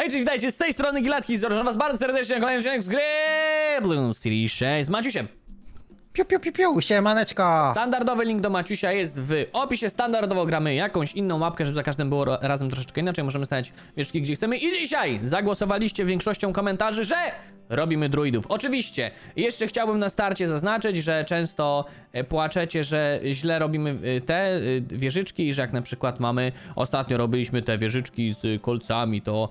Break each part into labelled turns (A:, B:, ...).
A: Hej, cześć, witajcie, z tej strony Gilatki, zapraszam was bardzo serdecznie na kolejny odcinek z gry Bloons City 6 z Maciusiem.
B: Piu, piu, piu, piu, siemaneczko!
A: Standardowy link do Maciusia jest w opisie, standardowo gramy jakąś inną mapkę, żeby za każdym było razem troszeczkę inaczej, możemy stawiać wieżki gdzie chcemy i dzisiaj zagłosowaliście większością komentarzy, że robimy druidów. Oczywiście, jeszcze chciałbym na starcie zaznaczyć, że często e, płaczecie, że źle robimy e, te e, wieżyczki i że jak na przykład mamy, ostatnio robiliśmy te wieżyczki z kolcami, to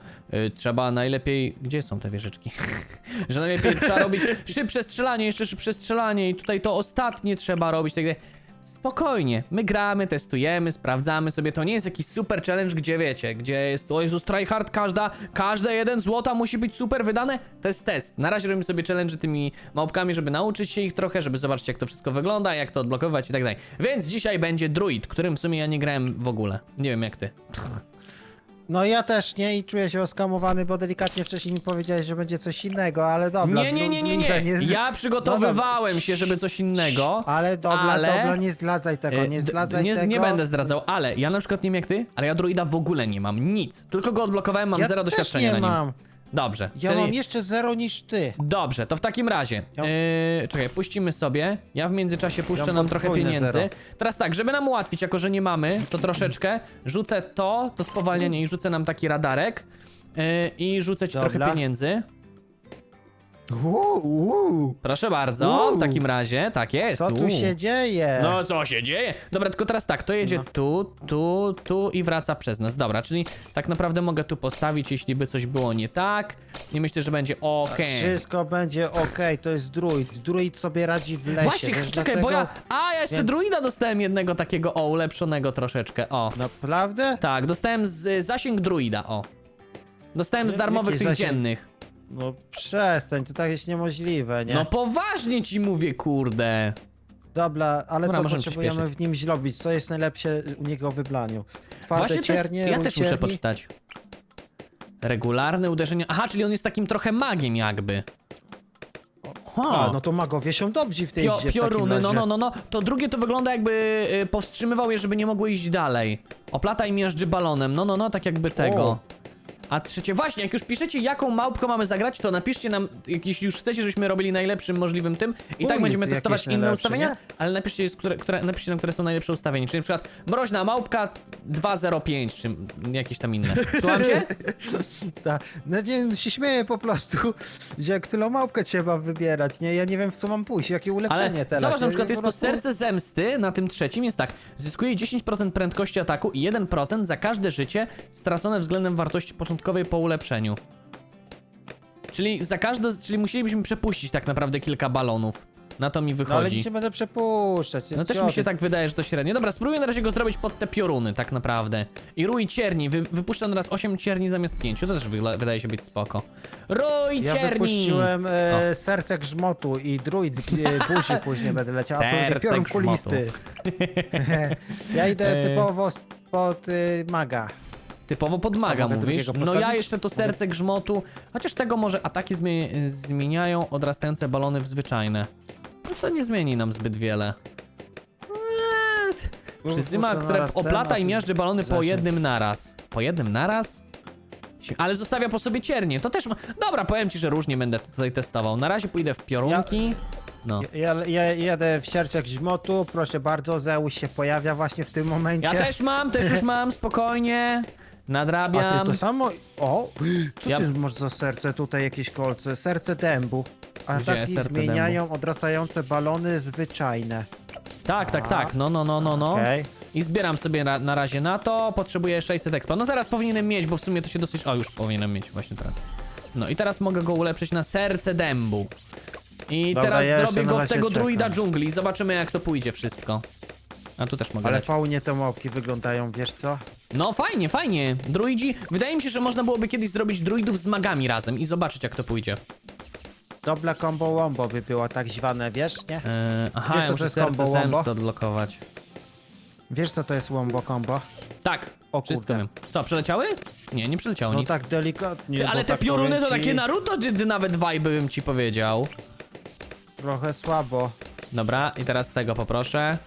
A: trzeba najlepiej, gdzie są te wieżyczki? że najlepiej trzeba robić szybsze strzelanie, jeszcze szybsze strzelanie i tutaj to ostatnie trzeba robić, tak dalej. Spokojnie, my gramy, testujemy, sprawdzamy sobie, to nie jest jakiś super challenge, gdzie wiecie, gdzie jest, o Jezus, tryhard, każda, każde jeden złota musi być super wydane, to jest test. Na razie robimy sobie challenge tymi małpkami, żeby nauczyć się ich trochę, żeby zobaczyć jak to wszystko wygląda, jak to odblokowywać i tak dalej. Więc dzisiaj będzie druid, którym w sumie ja nie grałem w ogóle, nie wiem jak ty.
B: No ja też nie i czuję się oskamowany, bo delikatnie wcześniej mi powiedziałeś, że będzie coś innego, ale dobra.
A: Nie, nie, nie, nie, nie, ja przygotowywałem się, żeby coś innego.
B: Ale dobra,
A: ale-
B: dobra, nie zdradzaj tego, nie
A: d-
B: zdradzaj
A: nie,
B: tego.
A: nie będę zdradzał, ale ja na przykład nie wiem jak ty, ale ja druida w ogóle nie mam, nic. Tylko go odblokowałem, mam
B: ja
A: zero doświadczenia
B: nie
A: na nim.
B: mam.
A: Dobrze.
B: Ja
A: czyli...
B: mam jeszcze zero niż ty.
A: Dobrze, to w takim razie.
B: Ja-
A: Yy, czekaj, puścimy sobie. Ja w międzyczasie puszczę nam trochę
B: podwójne
A: pieniędzy.
B: zero.
A: Teraz tak, żeby nam ułatwić, jako że nie mamy, to troszeczkę rzucę to, to spowalnianie i rzucę nam taki radarek. Yy, I rzucę ci
B: Dobra.
A: trochę pieniędzy.
B: Uuu, uuu.
A: Proszę bardzo, w
B: Uuu.
A: takim razie, tak jest.
B: Co tu
A: uuu.
B: się dzieje?
A: No co się dzieje? Dobra, tylko teraz tak, to jedzie
B: No.
A: tu, tu, tu i wraca przez nas. Dobra, czyli tak naprawdę mogę tu postawić, jeśli by coś było nie tak. I myślę, że będzie okej.
B: Wszystko będzie okej, to jest druid. Druid sobie radzi w lesie.
A: Właśnie,
B: wiesz
A: czekaj, bo ja. A, ja jeszcze
B: Więc-
A: druida dostałem jednego takiego, o, ulepszonego troszeczkę. O.
B: Naprawdę?
A: Tak, dostałem z zasięg druida, o. Dostałem z darmowych
B: jaki
A: tych
B: zasięg?
A: dziennych.
B: No przestań, to tak jest niemożliwe, nie?
A: No poważnie ci mówię, kurde.
B: Dobra, ale
A: Dobra,
B: co
A: możemy
B: potrzebujemy
A: przyspieszyć.
B: w nim zrobić? Co jest najlepsze u niego w wybraniu? Twarde
A: Właśnie to jest,
B: ciernie,
A: ja też muszę poczytać. Regularne uderzenie. Aha, czyli on jest takim trochę magiem jakby.
B: A, no to magowie są dobrzy w tej
A: Pio,
B: grze w takim
A: pioruny, no,
B: razie.
A: no, no, no. To drugie to wygląda jakby y, powstrzymywał je, żeby nie mogły iść dalej. Oplata i miażdży balonem, no, no, no, tak jakby tego. A trzecie, właśnie, jak już piszecie, jaką małpkę mamy zagrać, to napiszcie nam, jeśli już chcecie, żebyśmy robili najlepszym możliwym tym. I tak
B: Uj,
A: będziemy
B: to
A: testować
B: jakieś
A: inne
B: najlepsze,
A: ustawienia,
B: nie?
A: ale napiszcie, które, które, napiszcie nam, które są najlepsze ustawienia. Czyli na przykład mroźna małpka 205, czy jakieś tam inne. Słucham cię?
B: Ta, no nie, się śmieję po prostu, że jak tylą małpkę trzeba wybierać, nie? Ja nie wiem w co mam pójść, jakie ulepszenie
A: Ale
B: teraz.
A: zobacz, na przykład
B: po
A: jest to
B: prostu-
A: serce zemsty, na tym trzecim jest tak. Zyskuje 10% prędkości ataku i 1% za każde życie stracone względem wartości początkowej po ulepszeniu. Czyli za każde, czyli musielibyśmy przepuścić tak naprawdę kilka balonów. Na to mi
B: No ale
A: wychodzi.
B: nie będę przepuszczać.
A: No też mi się tak wydaje, że to średnio. Dobra, spróbuję na razie go zrobić pod te pioruny, tak naprawdę. I rój cierni, Wy, wypuszczę na raz 8 cierni zamiast 5. To też wydaje się być spoko. Rój
B: Ja
A: cierni!
B: wypuściłem e, serce grzmotu i druid buzi później będę leciał,
A: Serce
B: piorun kulisty. ja idę
A: E.
B: typowo pod y, maga.
A: Typowo pod maga
B: A mogę
A: mówisz?
B: drugiego
A: No ja
B: postawić?
A: jeszcze to serce grzmotu, chociaż tego może ataki zmie zmieniają odrastające balony w zwyczajne. No to nie zmieni nam zbyt wiele. Eee, t- Przyzyma,
B: Kurczę,
A: które
B: naraz ten,
A: oplata
B: a
A: i miażdży balony po
B: zasięg.
A: jednym naraz. Po jednym naraz? Ale zostawia po sobie ciernie, to też ma... Dobra, powiem ci, że różnie będę tutaj testował. Na razie pójdę w piorunki. No.
B: Ja, ja jadę w serce grzmotu, proszę bardzo, Zeus się pojawia właśnie w tym momencie.
A: Ja też mam, też już mam, spokojnie.
B: A
A: Nadrabiam.
B: ty to samo. O! Co
A: Ja-
B: ty masz za serce tutaj jakieś kolce? Serce dębu.
A: Gdzie
B: Ataki
A: serce
B: zmieniają odrastające balony zwyczajne.
A: Tak, tak, tak. No, no, no, no, no.
B: Okej.
A: I zbieram sobie na, na razie na to. Potrzebuję 600 expa. No zaraz powinienem mieć, bo w sumie to się dosyć... O, już powinienem mieć właśnie teraz. No i teraz mogę go ulepszyć na serce dębu. I
B: Dobra,
A: teraz
B: ja jeszcze
A: zrobię
B: na
A: go w
B: razie
A: tego
B: czekam.
A: druida dżungli zobaczymy jak to pójdzie wszystko. A tu też mogę
B: Ale
A: dać.
B: faunie te małpki wyglądają, wiesz co?
A: No fajnie, fajnie. Druidzi... Wydaje mi się, że można byłoby kiedyś zrobić druidów z magami razem i zobaczyć jak to pójdzie.
B: Doble combo wombo by było tak zwane, wiesz, nie?
A: Eee, aha,
B: Wiesz,
A: ja
B: to
A: muszę serce
B: combo wombo?
A: zemsty odblokować.
B: Wiesz co to jest wombo combo?
A: Tak,
B: O
A: wszystko
B: kurde.
A: wiem. Co, przeleciały? Nie, nie przeleciało
B: No
A: nic.
B: tak delikatnie.
A: Ty,
B: bo
A: ale te
B: tak
A: pioruny
B: powiem
A: to
B: ci,
A: takie Naruto, ty, ty nawet vibe bym ci powiedział.
B: Trochę słabo.
A: Dobra, i teraz tego poproszę.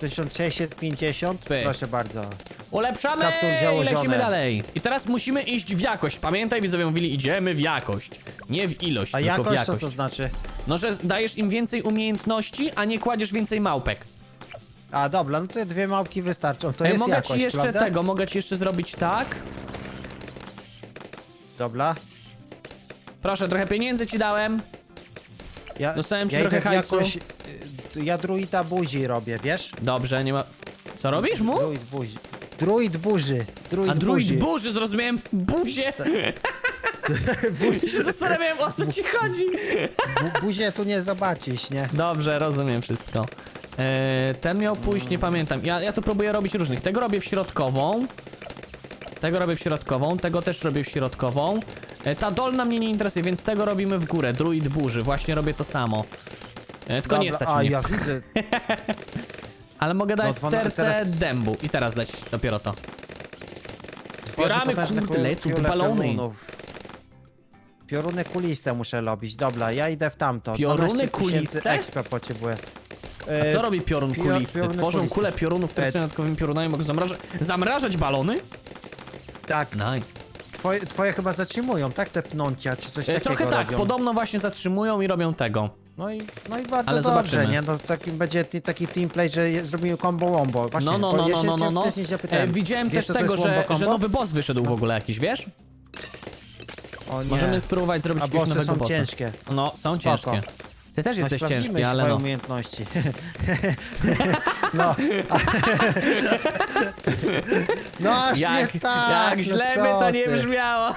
B: 1650,
A: Pyk.
B: proszę bardzo.
A: Ulepszamy
B: Kaptur
A: i lecimy dalej. I teraz musimy iść w jakość. Pamiętaj, widzowie mówili, idziemy w jakość. Nie w ilość,
B: A
A: tylko w
B: jakość co
A: jakość.
B: to znaczy?
A: No, że dajesz im więcej umiejętności, a nie kładziesz więcej małpek.
B: A dobra, no to dwie małpki wystarczą. To
A: Ej,
B: jest
A: mogę
B: jakość,
A: ci jeszcze
B: prawda?
A: tego, mogę ci jeszcze zrobić tak.
B: Dobra.
A: Proszę, trochę pieniędzy ci dałem.
B: Ja,
A: Dostałem ci
B: ja
A: trochę
B: idę w
A: hajsu.
B: jakość, Ja druida buzi robię, wiesz?
A: Dobrze, nie ma... Co robisz mu?
B: Druid buzi. Druid burzy. Druid
A: A druid
B: buzi.
A: burzy, zrozumiałem buzie. się zastanawiałem, o co ci chodzi.
B: Bu buzię tu nie zobaczysz, nie?
A: Dobrze, rozumiem wszystko. E, ten miał pójść, nie pamiętam. Ja, ja tu próbuję robić różnych. Tego robię w środkową. Tego robię w środkową, tego też robię w środkową. E, ta dolna mnie nie interesuje, więc tego robimy w górę. Druid burzy, właśnie robię to samo. E, tylko nie
B: Dobra,
A: stać
B: A,
A: mnie.
B: ja widzę.
A: Ale mogę dać
B: dwana-
A: serce
B: teraz-
A: dębu. I teraz dać dopiero to. Zbieramy,
B: potężne
A: kurde,
B: kul-
A: lecą tu balony.
B: piorunów. Pioruny kuliste muszę robić. Dobra, ja idę w tamto.
A: Pioruny
B: 12 tysięcy
A: kuliste?
B: expa potrzebuję.
A: A
B: E,
A: co robi piorun
B: pio-
A: kulisty?
B: pioruny
A: Tworzą
B: kuliste.
A: kule piorunów, które
B: E.
A: są dodatkowymi piorunami, mogą zamrażać, zamrażać balony?
B: Tak,
A: Nice.
B: twoje, twoje chyba zatrzymują, tak? Te pnącia, czy coś
A: E,
B: takiego
A: trochę tak,
B: robią.
A: podobno właśnie zatrzymują i robią tego.
B: No i, no i bardzo
A: Ale
B: dobrze,
A: zobaczymy.
B: nie? No takim będzie ti- taki teamplay, że je- zrobimy combo wombo. Właśnie,
A: No, no,
B: bo
A: no,
B: ja
A: no,
B: się
A: no, no,
B: cię
A: no.
B: wcześniej
A: E, widziałem
B: Wiesz,
A: też
B: co to
A: tego,
B: jest
A: że,
B: wombo
A: że
B: combo?
A: nowy boss wyszedł w ogóle jakiś, wiesz?
B: O nie.
A: Możemy spróbować zrobić
B: A
A: jakiegoś
B: bossy
A: nowego
B: są
A: bossa.
B: ciężkie.
A: No, są
B: Spoko.
A: ciężkie. Ty też
B: No,
A: jesteś ciężki, ale no.
B: umiejętności. no. no aż
A: Jak,
B: nie tak.
A: jak
B: no
A: źle
B: co
A: by to nie
B: ty.
A: brzmiało.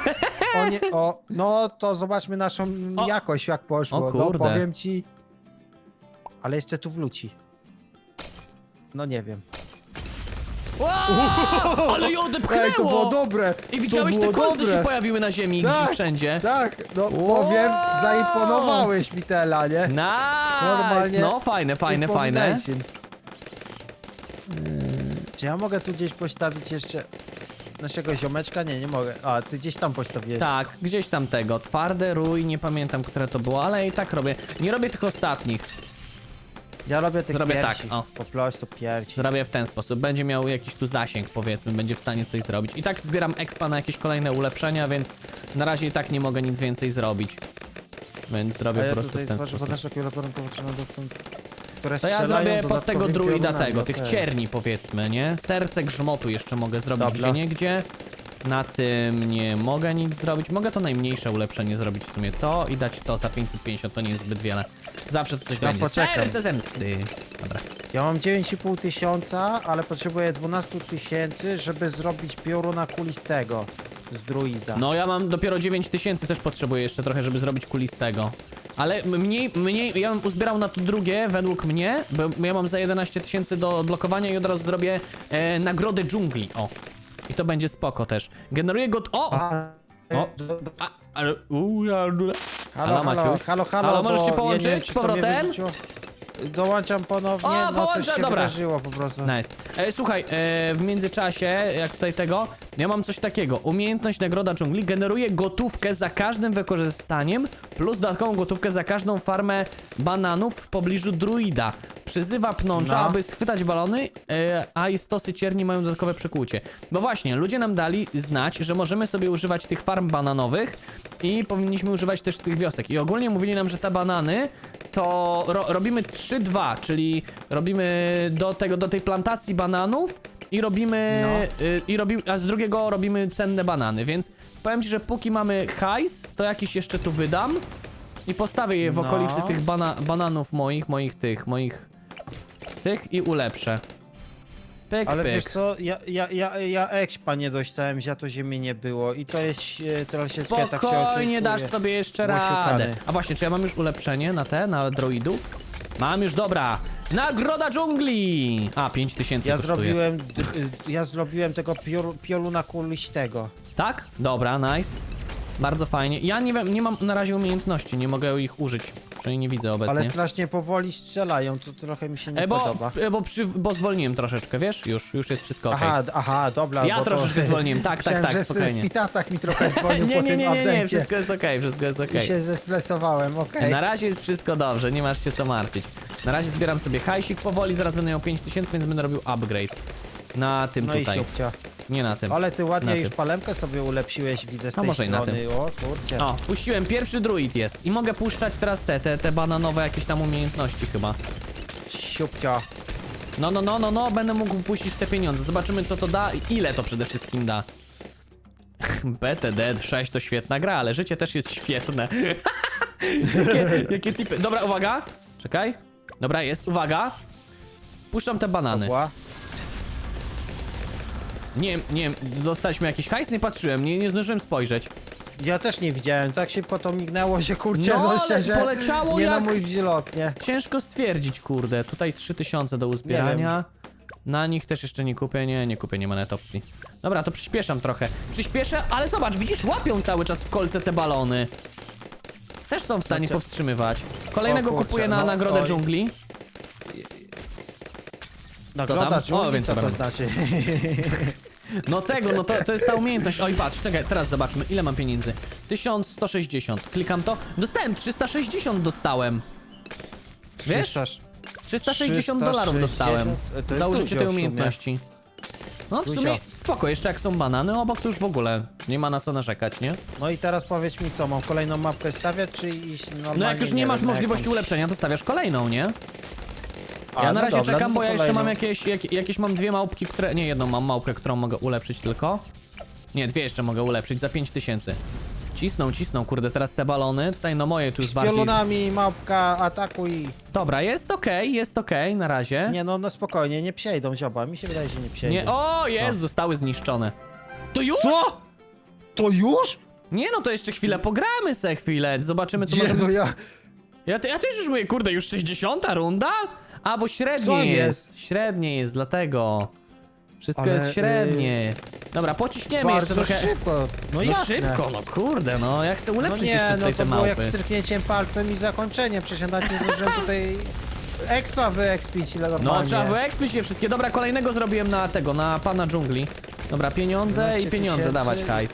B: O, nie, o, no to zobaczmy naszą
A: O.
B: jakość jak poszło.
A: O
B: No
A: kurde.
B: powiem ci. Ale jeszcze tu wróci. No nie wiem.
A: Wow, ale ją odepchnęło!
B: Ej, to było dobre!
A: I widziałeś
B: to
A: te
B: było
A: kolce
B: dobre.
A: się pojawiły na ziemi
B: Tak,
A: gdzieś wszędzie.
B: Tak, no
A: Wow.
B: powiem, zaimponowałeś mi Tela, nie?
A: Nice!
B: Normalnie
A: No, fajne, fajne, fajne.
B: Czy ja mogę tu gdzieś postawić jeszcze naszego ziomeczka? Nie, nie mogę. A, ty gdzieś tam postawiłeś.
A: Tak, gdzieś tam tego. Twarde rój, nie pamiętam, które to było, ale i tak robię. Nie robię tych ostatnich.
B: Ja robię tych
A: Zrobię
B: piersi.
A: tak, o.
B: Po prostu piersi.
A: Zrobię w ten sposób. Będzie miał jakiś tu zasięg, powiedzmy, będzie w stanie coś zrobić. I tak zbieram expa na jakieś kolejne ulepszenia, więc na razie i tak nie mogę nic więcej zrobić. Więc
B: A
A: zrobię
B: ja
A: po prostu
B: tutaj
A: w ten
B: tworzę
A: sposób.
B: do które
A: To ja
B: strzelają
A: zrobię pod tego
B: dodatkowymi
A: druida
B: piorunami,
A: tego, tych
B: okej.
A: cierni powiedzmy, nie? Serce grzmotu jeszcze mogę zrobić
B: Dobra.
A: gdzie niegdzie. Na tym nie mogę nic zrobić. Mogę to najmniejsze ulepszenie zrobić w sumie to i dać to za 550, to nie jest zbyt wiele. Zawsze to coś
B: Ja
A: będzie.
B: poczekam.
A: Serce zemsty. Dobra.
B: Ja mam 9,5 tysiąca, ale potrzebuję 12 tysięcy, żeby zrobić pioruna kulistego z druida.
A: No ja mam dopiero 9000, też potrzebuję jeszcze trochę, żeby zrobić kulistego. Ale mniej, mniej, ja bym uzbierał na to drugie, według mnie, bo ja mam za 11 tysięcy do odblokowania i od razu zrobię e, nagrodę dżungli, o. I to będzie spoko też. Generuję go... O!
B: A,
A: O. A, ale... Uu, ja...
B: Halo,
A: Halo,
B: halo, halo, halo,
A: Halo, możesz się połączyć z powrotem?
B: Dołączam ponownie,
A: O,
B: no coś
A: połączę,
B: się
A: dobra.
B: wydarzyło po prostu.
A: Nice. E, słuchaj, e, w międzyczasie, jak tutaj tego, ja mam coś takiego. Umiejętność nagroda dżungli generuje gotówkę za każdym wykorzystaniem, plus dodatkową gotówkę za każdą farmę bananów w pobliżu druida. Przyzywa pnącza,
B: No.
A: aby schwytać balony, e, a i stosy cierni mają dodatkowe przekłucie. Bo właśnie, ludzie nam dali znać, że możemy sobie używać tych farm bananowych i powinniśmy używać też tych wiosek. I ogólnie mówili nam, że te banany to ro robimy 3-2, czyli robimy do tego, do tej plantacji bananów i robimy,
B: No.
A: y, i robimy, a z drugiego robimy cenne banany, więc powiem ci, że póki mamy hajs, to jakiś jeszcze tu wydam i postawię je w
B: No.
A: okolicy tych bana bananów moich, moich tych, moich tych i ulepszę. Pyk,
B: Ale
A: pyk.
B: wiesz co, ja, ja, ja, ja expa nie dostałem, że to ziemi nie było i to jest e, troszeczkę tak się
A: Spokojnie
B: oczekuje.
A: dasz sobie jeszcze
B: Osiukany.
A: radę. A właśnie, czy ja mam już ulepszenie na te, na droidów? Mam już, dobra. Nagroda dżungli! A, 5000
B: Ja
A: kosztuje.
B: zrobiłem, d- y, ja zrobiłem tego pior, pioruna kulistego.
A: Tak? Dobra, nice. Bardzo fajnie. Ja nie wiem, nie mam na razie umiejętności, nie mogę ich użyć. Przynajmniej nie widzę obecnie.
B: Ale strasznie powoli strzelają, co trochę mi się nie
A: E, bo,
B: podoba.
A: e, bo, przy, bo zwolniłem troszeczkę, wiesz? Już, już jest wszystko okej.
B: Aha, aha, dobra.
A: Ja
B: bo to-
A: troszeczkę zwolniłem, tak, tak, tak,
B: że
A: spokojnie.
B: Spitatak mi trochę zwolnił
A: Nie,
B: po
A: nie, nie, nie, nie,
B: update'cie
A: wszystko jest okej, wszystko jest
B: I
A: okej.
B: się zestresowałem, okej.
A: Na razie jest wszystko dobrze, nie masz się co martwić. Na razie zbieram sobie hajsik powoli, zaraz będę miał 5000, więc będę robił upgrade. Na tym
B: No i
A: tutaj.
B: siupcia.
A: Nie na tym.
B: Ale ty
A: Na
B: ładnie
A: tym.
B: już palemkę sobie ulepszyłeś, widzę z
A: A
B: tej
A: może i na
B: strony. O, kurczę.
A: O, puściłem, pierwszy druid jest. I mogę puszczać teraz te, te, te bananowe jakieś tam umiejętności chyba.
B: Siupcia.
A: No, no, no, no, no, będę mógł puścić te pieniądze. Zobaczymy co to da i ile to przede wszystkim da. BTD 6 to świetna gra, ale życie też jest świetne. jakie, jakie tipy. Dobra, uwaga. Czekaj. Dobra, jest, uwaga. Puszczam te banany. Nie, nie, dostaliśmy jakiś hajs? Nie patrzyłem, nie, nie zdążyłem spojrzeć.
B: Ja też nie widziałem, tak szybko to mignęło, że kurczę,
A: No,
B: no,
A: ale
B: szczerze,
A: poleciało
B: nie na
A: jak-
B: mój wzrok, nie?
A: Ciężko stwierdzić, kurde. Tutaj 3000 do uzbierania. Na nich też jeszcze nie kupię, nie, nie kupię, nie ma net opcji. Dobra, to przyspieszam trochę. Przyspieszę, ale zobacz, widzisz, łapią cały czas w kolce te balony. Też są w stanie
B: Znaczy-
A: powstrzymywać. Kolejnego
B: O kurczę,
A: kupuję na
B: no,
A: nagrodę
B: oj.
A: dżungli.
B: Nagroda
A: tam?
B: dżungli,
A: O, więcej
B: co to znaczy?
A: No tego, no to, to jest ta umiejętność. Oj, patrz, czekaj, teraz zobaczmy, ile mam pieniędzy. 1160. Klikam to. Dostałem, 360 dostałem. Wiesz?
B: 300
A: 360 dolarów
B: 360?
A: dostałem
B: E,
A: za użycie tej
B: sumie.
A: umiejętności. No w
B: Dużo.
A: sumie spoko, jeszcze jak są banany, obok to już w ogóle nie ma na co narzekać, nie?
B: No i teraz powiedz mi co, mam kolejną mapkę stawiać, czy iść normalnie?
A: No jak już nie masz możliwości ulepszenia, to stawiasz kolejną, nie?
B: A,
A: Ja na
B: no
A: razie
B: dobra,
A: czekam,
B: no
A: bo ja jeszcze mam jakieś, jak, jakieś mam dwie małpki, które... Nie, jedną mam małpkę, którą mogę ulepszyć tylko. Nie, dwie jeszcze mogę ulepszyć za 5000. Cisną, cisną, kurde, teraz te balony, tutaj no moje tu już
B: Z
A: bardziej...
B: piorunami, małpka, atakuj.
A: Dobra, jest okej, jest okej, na razie.
B: Nie no, no spokojnie, nie przejdą zioba, mi się wydaje, że nie przejdą.
A: Nie, o, jest, zostały zniszczone. To już?
B: Co? To już?
A: Nie no, to jeszcze chwilę pogramy se chwilę, zobaczymy co
B: Gdzie
A: możemy...
B: to ja?
A: Ja, te- ja też już mówię, kurde, już 60 runda? A, bo średnie
B: Co
A: jest.
B: jest?
A: Średnie jest, dlatego. Wszystko
B: Ale,
A: jest średnie. Dobra, pociśniemy jeszcze
B: Bardzo
A: trochę.
B: szybko. No,
A: No
B: jasne.
A: szybko, no kurde, no ja chcę
B: No
A: ulepszyć
B: nie,
A: jeszcze
B: no
A: tutaj
B: to
A: te
B: było jak
A: małpy.
B: stryknięciem palcem i zakończenie. Przecież ja nawet nie zdążyłem tutaj expa wyekspić ile
A: No
B: normalnie.
A: trzeba wyekspić je wszystkie. Dobra, kolejnego zrobiłem na tego, na pana dżungli. Dobra, pieniądze i
B: 11
A: pieniądze
B: tysięcy.
A: dawać hajs.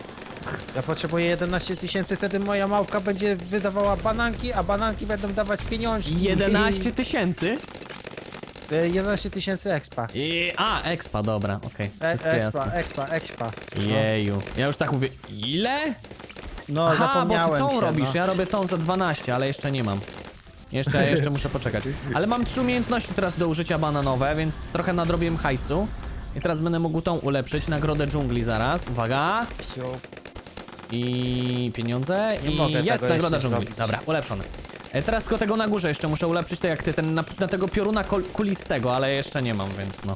B: Ja potrzebuję 11 tysięcy, wtedy moja małpka będzie wydawała bananki, a bananki będą dawać pieniążki.
A: 11 tysięcy?
B: I, e, 11 tysięcy expa.
A: I... A, expa, dobra, okej.
B: E,
A: Wszystko
B: expa,
A: jasne.
B: expa, expa. No,
A: Jeju. Ja już tak mówię, ile?
B: no
A: Aha, bo
B: zapomniałem
A: ty tą
B: się,
A: robisz,
B: no.
A: ja robię tą za 12, ale jeszcze nie mam. Jeszcze, jeszcze muszę poczekać. Ale mam trzy umiejętności teraz do użycia bananowe, więc trochę nadrobiłem hajsu. I teraz będę mógł tą ulepszyć, nagrodę dżungli zaraz. Uwaga! I pieniądze.
B: Nie
A: I
B: mogę
A: jest
B: tego
A: nagroda
B: jeszcze
A: dżungli.
B: zrobić.
A: Dobra, ulepszony. E, teraz tylko tego na górze jeszcze muszę ulepszyć, tak jak ty, ten na, na tego pioruna kulistego, ale jeszcze nie mam, więc no.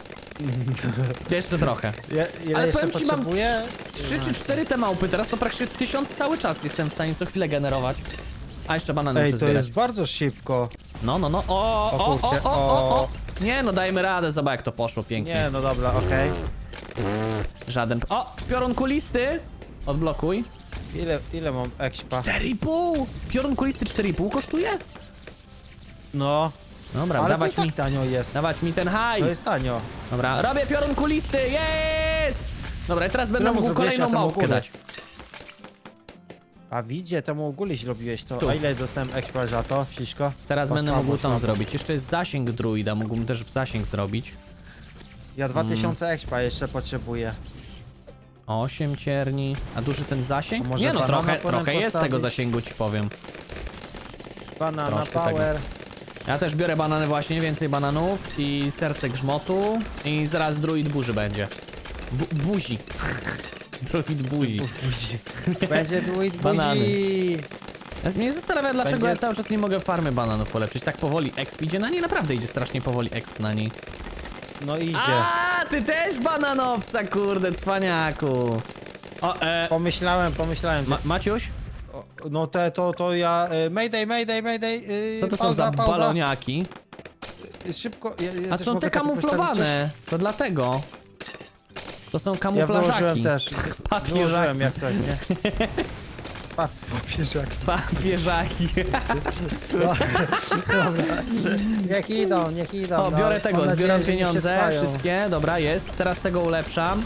A: Jeszcze trochę.
B: Ja,
A: Ale powiem ci, mam
B: potrzebuję?
A: Trzy czy cztery te małpy, teraz to praktycznie tysiąc cały czas jestem w stanie co chwilę generować. A jeszcze banany
B: Ej,
A: muszę
B: to
A: zbierać.
B: jest bardzo szybko.
A: No, no, no, o, o, o,
B: kurczę,
A: o, o, o.
B: o.
A: Nie no, dajmy radę, zobacz jak to poszło pięknie.
B: Nie, no dobra, okej.
A: Żaden... O, piorun kulisty! Odblokuj.
B: Ile, ile mam expa?
A: 4,5! Piorun kulisty 4,5 kosztuje?
B: No,
A: Dobra,
B: ale to i
A: dawać
B: tak
A: mi,
B: tanio jest.
A: dawać mi ten
B: To
A: hajs.
B: jest tanio.
A: Dobra, robię piorun kulisty, jest! Dobra, i teraz będę
B: Któremu
A: mógł
B: zrobiłeś
A: kolejną małpkę dać.
B: A widzie, temu ogólnie zrobiłeś to.
A: Tu.
B: A ile dostałem expa za to? Wszystko?
A: Teraz
B: To
A: będę mógł tą
B: słabo.
A: zrobić. Jeszcze jest zasięg druida, mógłbym też w zasięg zrobić.
B: Ja
A: Mm.
B: 2000 expa jeszcze potrzebuję.
A: 8 cierni. A duży ten zasięg?
B: Może
A: Nie no,
B: banana
A: trochę,
B: potem
A: trochę jest
B: postawić?
A: tego zasięgu, ci powiem.
B: Banana
A: Troszkę
B: power.
A: Ja też biorę banany właśnie, więcej bananów i serce grzmotu i zaraz druid burzy będzie. Bu buzi. druid buzi.
B: Będzie druid
A: Banany.
B: budzi.
A: Ja mnie zastanawia, dlaczego
B: Będzie-
A: ja cały czas nie mogę farmy bananów polepszyć. Tak powoli exp idzie na niej, naprawdę idzie strasznie powoli exp na niej.
B: No idzie.
A: A, ty też bananowca, kurde, cwaniaku. O, e,
B: Pomyślałem, pomyślałem.
A: Ma Maciuś?
B: O, No te, to, to ja... y, Mayday, mayday, mayday. y,
A: Co to są
B: pauza,
A: za
B: pauza.
A: baloniaki?
B: Y, Szybko. Ja, ja
A: A
B: też
A: są
B: mogę
A: te
B: takie
A: kamuflowane, to dlatego. To są
B: postawić? Ja wyłożyłem
A: kamuflażaki.
B: też.
A: Papieżaki.
B: Wyłożyłem jak coś, nie? Pa, papieżak.
A: Papieżaki.
B: No, dobra. Niech idą, niech idą.
A: O,
B: no.
A: biorę
B: Mam
A: tego,
B: nadzieję,
A: zbieram
B: że nie
A: pieniądze, wszystkie, dobra, jest. Teraz tego ulepszam.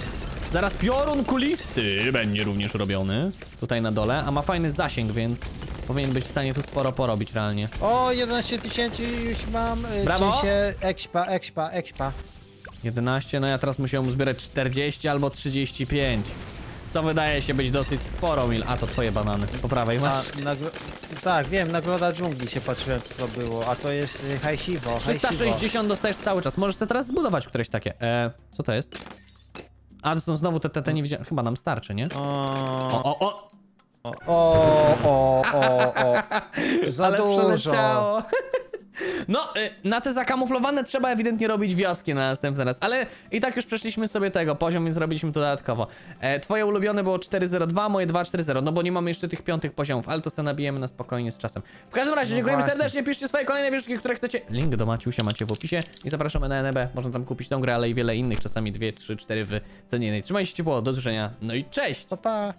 A: Zaraz piorun kulisty będzie również robiony. Tutaj na dole, a ma fajny zasięg, więc powinien być w stanie tu sporo porobić realnie.
B: O, 11 tysięcy już mam. y,
A: Brawo.
B: W sensie expa, expa, expa.
A: 11, no ja teraz musiałem zbierać 40 albo 35. Co wydaje się być dosyć sporo, mil. A to twoje banany. Po prawej
B: A,
A: masz.
B: nagro... Tak, wiem, nagroda dżungli się patrzyłem co to było, a to jest y, hajsiwo, hajsiwo.
A: 360 dostajesz cały czas. Możesz sobie teraz zbudować któreś takie. E, co to jest? A, to są znowu te, te, te nie widziałem. Chyba nam starczy, nie? O, o, o!
B: o, o, o, o, o. Za
A: Ale
B: dużo.
A: przeleciało. No, y, na te zakamuflowane trzeba ewidentnie robić wioski na następny raz, ale i tak już przeszliśmy sobie tego poziom, więc zrobiliśmy to dodatkowo. E, twoje ulubione było 402, moje 240, no bo nie mamy jeszcze tych piątych poziomów, ale to sobie nabijemy na spokojnie z czasem. W każdym razie,
B: No
A: dziękujemy
B: właśnie.
A: serdecznie, piszcie swoje kolejne wioski, które chcecie. Link do Maciusia macie w opisie i zapraszamy na NB, można tam kupić tą grę, ale i wiele innych, czasami 2, 3, 4 w cenie jednej. Trzymajcie się ciepło, do zobaczenia, no i cześć!
B: Pa, pa.